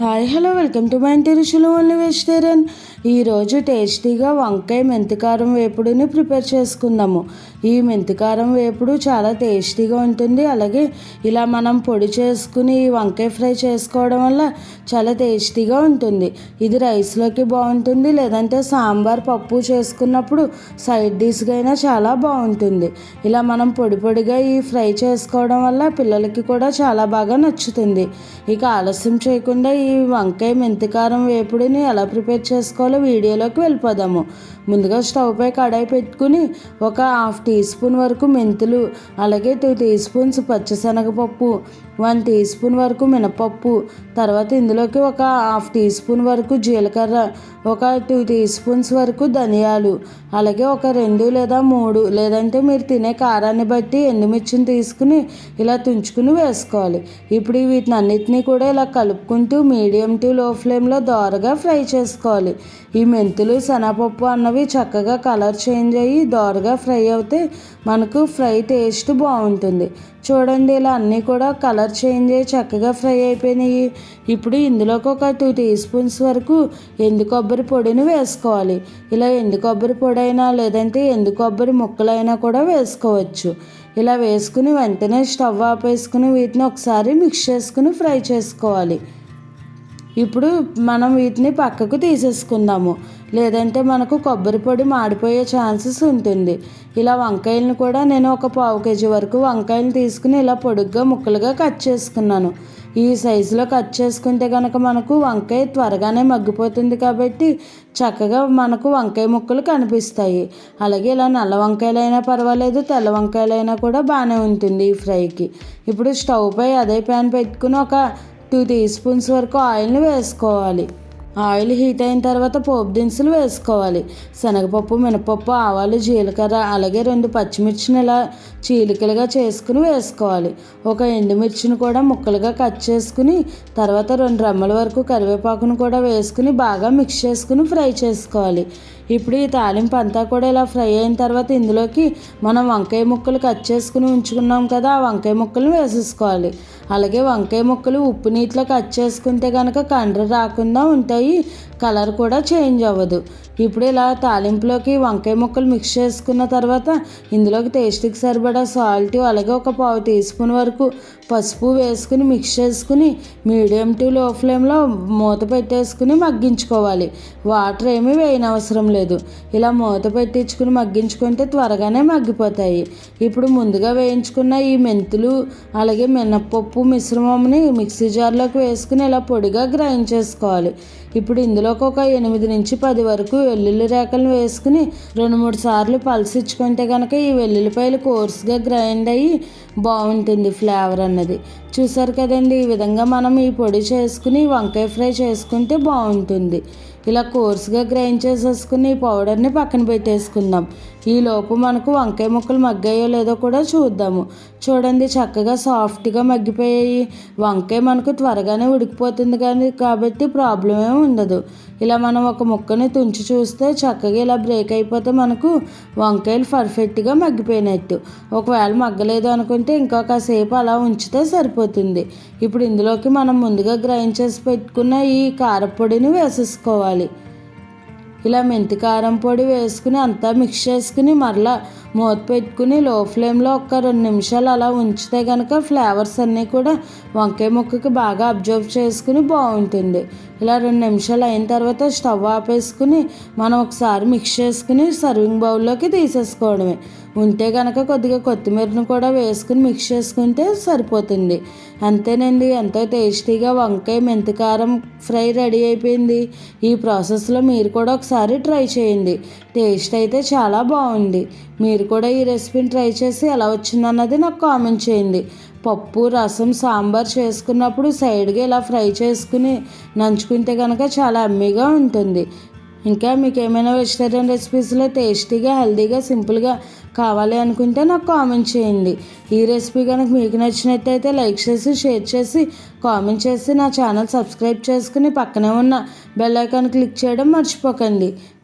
Hi hello welcome to my Inti Ruchulu only vegetarian ఈరోజు టేస్టీగా వంకాయ మెంతికారం వేపుడుని ప్రిపేర్ చేసుకుందాము. ఈ మెంతికారం వేపుడు చాలా టేస్టీగా ఉంటుంది. అలాగే ఇలా మనం పొడి చేసుకుని ఈ వంకాయ ఫ్రై చేసుకోవడం వల్ల చాలా టేస్టీగా ఉంటుంది. ఇది రైస్లోకి బాగుంటుంది. లేదంటే సాంబార్ పప్పు చేసుకున్నప్పుడు సైడ్ డిష్గా అయినా చాలా బాగుంటుంది. ఇలా మనం పొడి పొడిగా ఈ ఫ్రై చేసుకోవడం వల్ల పిల్లలకి కూడా చాలా బాగా నచ్చుతుంది. ఇక ఆలస్యం చేయకుండా ఈ వంకాయ మెంతికారం వేపుడిని ఎలా ప్రిపేర్ చేసుకోవాలో వీడియోలోకి వెళ్ళిపోదాము. ముందుగా స్టవ్ పై కడాయి పెట్టుకుని ఒక హాఫ్ టీ స్పూన్ వరకు మెంతులు అలాగే టూ టీ స్పూన్స్ పచ్చిశనగపప్పు వన్ టీ స్పూన్ వరకు మినపప్పు తర్వాత ఇందులోకి ఒక హాఫ్ టీ స్పూన్ వరకు జీలకర్ర ఒక టూ టీ స్పూన్స్ వరకు ధనియాలు అలాగే ఒక రెండు లేదా మూడు లేదంటే మీరు తినే కారాన్ని బట్టి ఎండుమిర్చిని తీసుకుని ఇలా తుంచుకుని వేసుకోవాలి. ఇప్పుడు వీటిని అన్నిటినీ కూడా ఇలా కలుపుకుంటూ మీడియం టు లో ఫ్లేమ్లో దోరగా ఫ్రై చేసుకోవాలి. ఈ మెంతులు శనగపప్పు అన్నవి చక్కగా కలర్ చేంజ్ అయ్యి దోరగా ఫ్రై అవుతే మనకు ఫ్రై టేస్ట్ బాగుంటుంది. చూడండి ఇలా అన్నీ కూడా కలర్ చేంజ్ అయ్యి చక్కగా ఫ్రై అయిపోయినాయి. ఇప్పుడు ఇందులోకి ఒక టూ టీ స్పూన్స్ వరకు ఎండు కొబ్బరి పొడిని వేసుకోవాలి. ఇలా ఎండు కొబ్బరి పొడి అయినా లేదంటే ఎండు కొబ్బరి ముక్కలైనా కూడా వేసుకోవచ్చు. ఇలా వేసుకుని వెంటనే స్టవ్ ఆపేసుకుని వీటిని ఒకసారి మిక్స్ చేసుకుని ఫ్రై చేసుకోవాలి. ఇప్పుడు మనం వీటిని పక్కకు తీసేసుకుందాము. లేదంటే మనకు కొబ్బరి పొడి మాడిపోయే ఛాన్సెస్ ఉంటుంది. ఇలా వంకాయలను కూడా నేను ఒక పావు కేజీ వరకు వంకాయలు తీసుకుని ఇలా పొడుగ్గా ముక్కలుగా కట్ చేసుకున్నాను. ఈ సైజులో కట్ చేసుకుంటే కనుక మనకు వంకాయ త్వరగానే మగ్గిపోతుంది కాబట్టి చక్కగా మనకు వంకాయ ముక్కలు కనిపిస్తాయి. అలాగే ఇలా నల్ల వంకాయలైనా పర్వాలేదు తెల్ల వంకాయలైనా కూడా బాగానే ఉంటుంది ఈ ఫ్రైకి. ఇప్పుడు స్టవ్ పై అదే ప్యాన్ పెట్టుకుని ఒక టూ టీ స్పూన్స్ వరకు ఆయిల్ని వేసుకోవాలి. ఆయిల్ హీట్ అయిన తర్వాత పోపు దినుసులు వేసుకోవాలి. శనగపప్పు మినపప్పు ఆవాలు జీలకర్ర అలాగే రెండు పచ్చిమిర్చిని ఇలా చీలికలుగా చేసుకుని వేసుకోవాలి. ఒక ఎండుమిర్చిని కూడా ముక్కలుగా కట్ చేసుకుని తర్వాత రెండు రమ్మల వరకు కరివేపాకును కూడా వేసుకుని బాగా మిక్స్ చేసుకుని ఫ్రై చేసుకోవాలి. ఇప్పుడు ఈ తాలింపు అంతా కూడా ఇలా ఫ్రై అయిన తర్వాత ఇందులోకి మనం వంకాయ ముక్కలు కట్ చేసుకుని ఉంచుకున్నాం కదా ఆ వంకాయ ముక్కలు వేసేసుకోవాలి. అలాగే వంకాయ ముక్కలు ఉప్పు నీటిలో కట్ చేసుకుంటే కనుక కండ్ర రాకుండా ఉంటాయి. కలర్ కూడా చేంజ్ అవ్వదు. ఇప్పుడు ఇలా తాలింపులోకి వంకాయ ముక్కలు మిక్స్ చేసుకున్న తర్వాత ఇందులోకి టేస్ట్కి సరిపడా సాల్ట్ అలాగే ఒక పావు టీ స్పూన్ వరకు పసుపు వేసుకుని మిక్స్ చేసుకుని మీడియం టు లో ఫ్లేమ్లో మూత పెట్టేసుకుని మగ్గించుకోవాలి. వాటర్ ఏమీ వేయనవసరం లేదు. ఇలా మూత పెట్టించుకుని మగ్గించుకుంటే త్వరగానే మగ్గిపోతాయి. ఇప్పుడు ముందుగా వేయించుకున్న ఈ మెంతులు అలాగే మినప్పప్పు మిశ్రమంని మిక్సీ జార్లోకి వేసుకుని ఇలా పొడిగా గ్రైండ్ చేసుకోవాలి. ఇప్పుడు ఇందులోకి ఒక ఎనిమిది నుంచి పది వరకు వెల్లుల్లి రేఖలను వేసుకుని రెండు మూడు సార్లు పలసించుకుంటే కనుక ఈ వెల్లుల్లిపాయలు కోర్స్గా గ్రైండ్ అయ్యి బాగుంటుంది ఫ్లేవర్ అన్నది. చూసారు కదండి ఈ విధంగా మనం ఈ పొడి చేసుకుని వంకాయ ఫ్రై చేసుకుంటే బాగుంటుంది. ఇలా కోర్సుగా గ్రైండ్ చేసేసుకుని ఈ పౌడర్ని పక్కన పెట్టేసుకుందాం. ఈలోపు మనకు వంకాయ ముక్కలు మగ్గాయో లేదో కూడా చూద్దాము. చూడండి చక్కగా సాఫ్ట్గా మగ్గిపోయాయి. వంకాయ మనకు త్వరగానే ఉడికిపోతుంది కానీ కాబట్టి ప్రాబ్లం ఏమి ఉండదు. ఇలా మనం ఒక ముక్కని తుంచి చూస్తే చక్కగా ఇలా బ్రేక్ అయిపోతే మనకు వంకాయలు పర్ఫెక్ట్గా మగ్గిపోయినట్టు. ఒకవేళ మగ్గలేదు అనుకుంటే ఇంకొక సేపు అలా ఉంచితే సరిపోతుంది. ఇప్పుడు ఇందులోకి మనం ముందుగా గ్రైండ్ చేసి పెట్టుకున్న ఈ కారపొడిని వేసేసుకోవాలి. ఇలా మెంతి కారం పొడి వేసుకుని అంతా మిక్స్ చేసుకుని మరలా మూత పెట్టుకుని లో ఫ్లేమ్లో ఒక రెండు నిమిషాలు అలా ఉంచితే కనుక ఫ్లేవర్స్ అన్నీ కూడా వంకాయ ముక్కకి బాగా అబ్జర్వ్ చేసుకుని బాగుంటుంది. ఇలా రెండు నిమిషాలు అయిన తర్వాత స్టవ్ ఆపేసుకుని మనం ఒకసారి మిక్స్ చేసుకుని సర్వింగ్ బౌల్లోకి తీసేసుకోవడమే. ఉంటే కనుక కొద్దిగా కొత్తిమీరను కూడా వేసుకుని మిక్స్ చేసుకుంటే సరిపోతుంది. అంతేనండి ఎంతో టేస్టీగా వంకాయ మెంతికారం ఫ్రై రెడీ అయిపోయింది. ఈ ప్రాసెస్లో మీరు కూడా ఒకసారి ట్రై చేయండి. టేస్ట్ అయితే చాలా బాగుంది. మీరు కూడా ఈ రెసిపీని ట్రై చేసి ఎలా వచ్చిందన్నది నాకు కామెంట్ చేయండి. పప్పు రసం సాంబార్ చేసుకున్నప్పుడు సైడ్గా ఇలా ఫ్రై చేసుకుని నంచుకుంటే కనుక చాలా అమ్మీగా ఉంటుంది. ఇంకా మీకు ఏమైనా వెజిటేరియన్ రెసిపీస్లో టేస్టీగా హెల్తీగా సింపుల్గా కావాలి అనుకుంటే నాకు కామెంట్ చేయండి. ఈ రెసిపీ కనుక మీకు నచ్చినట్టయితే లైక్ చేసి షేర్ చేసి కామెంట్ చేసి నా ఛానల్ సబ్స్క్రైబ్ చేసుకుని పక్కనే ఉన్న బెల్ ఐకాన్ క్లిక్ చేయడం మర్చిపోకండి.